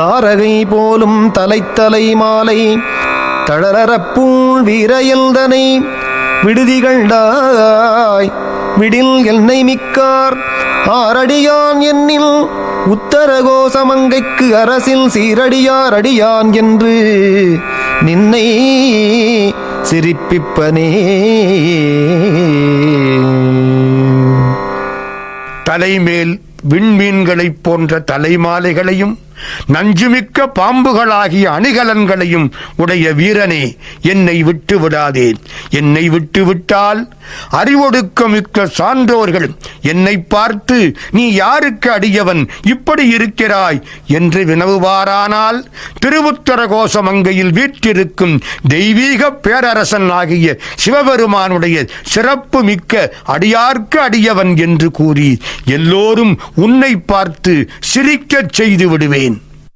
தாரகை போலும் தலைத்தலை மாலை தளரப்பூள் வீரையல்தனை விடுதிகண்டாய் விடில் என்னை மிக்கார் ஆரடியான் என்னில் உத்தரகோசமங்கைக்கு அரசில் சீரடியார் அடியான் என்று நின்னை சிரிப்பிப்பனே. தலைமேல் விண்மீன்களைப் போன்ற தலைமாலைகளையும் நஞ்சுமிக்க பாம்புகளாகிய அணிகலன்களையும் உடைய வீரனே என்னை விட்டு விடாதேன் என்னை விட்டு விட்டால் அறிவொடுக்கமிக்க சான்றோர்கள் என்னை பார்த்து நீ யாருக்கு அடியவன்? இப்படி இருக்கிறாய் என்று வினவுவாரானால் திருவுத்தர கோசமங்கையில் வீற்றிருக்கும் தெய்வீக பேரரசன் ஆகிய சிவபெருமானுடைய சிறப்பு மிக்க அடியார்க்கு அடியவன் என்று கூறி எல்லோரும் உன்னை பார்த்து சிரிக்கச் செய்து விடுவேன்.